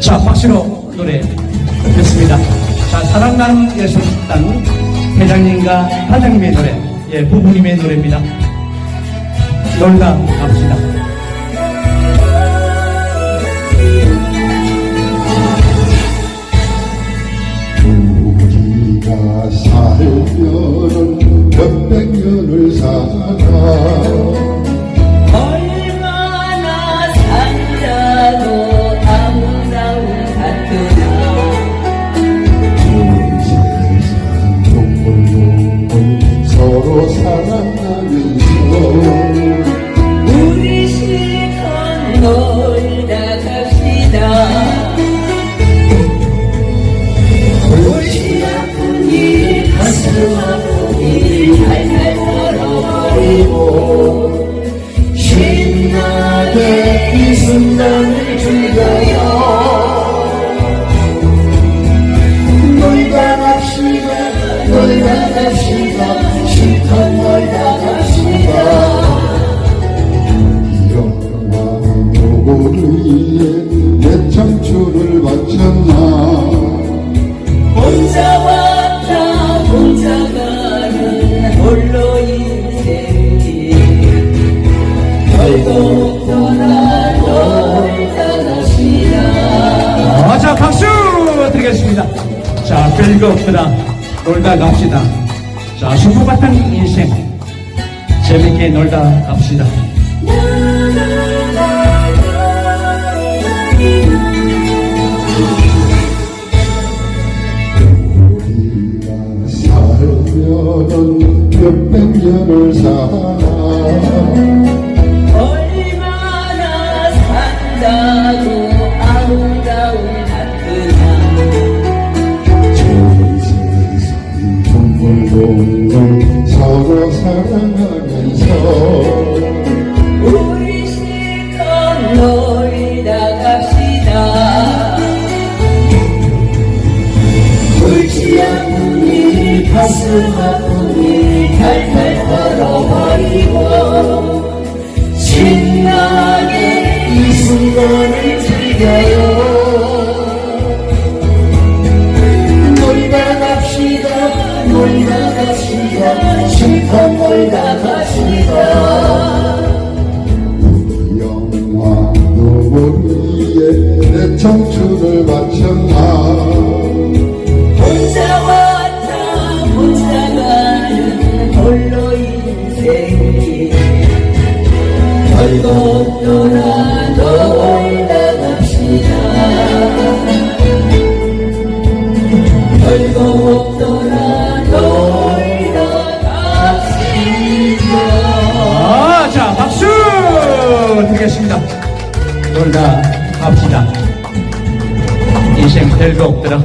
자, 박수로 노래 듣겠습니다. 자, 사랑나는 예술단 회장님과 사장님의 노래, 예, 부부님의 노래입니다. 놀다 갑시다. 살면은 서로 사랑하면서 우리 실컷 놀다 갑시다. 골치 아픈 일 가슴 아픈 일 살살 털어버리고 신나게 이 순간을 즐겨요. 놀다 갑시다 놀다 갑시다 내 청춘을 바쳤나 혼자 왔다 혼자 가는 홀로 인생길 결국 떠나 놀다 갑시다 아, 자, 박수 드리겠습니다. 자, 별거 없더라. 놀다 갑시다. 자, 수고 같은 인생. 재밌게 놀다 갑시다. 년을 살아 얼마나 산다고 아름다운 같으나 전 세상 동물농을 서로 사랑하면서 우리 실컷 놀다 갑시다 골치 아픈 일 가슴 아픈 일 탈탈 털어버리고 신나게 이 순간을 즐겨요 놀다 갑시다 놀다 갑시다 실컷 놀다 갑시다 영화 노을위에 내 청춘을 바쳤나 갑시다 아, 자, 박수 드리겠습니다. 놀다 갑시다. 인생 별거 없더라.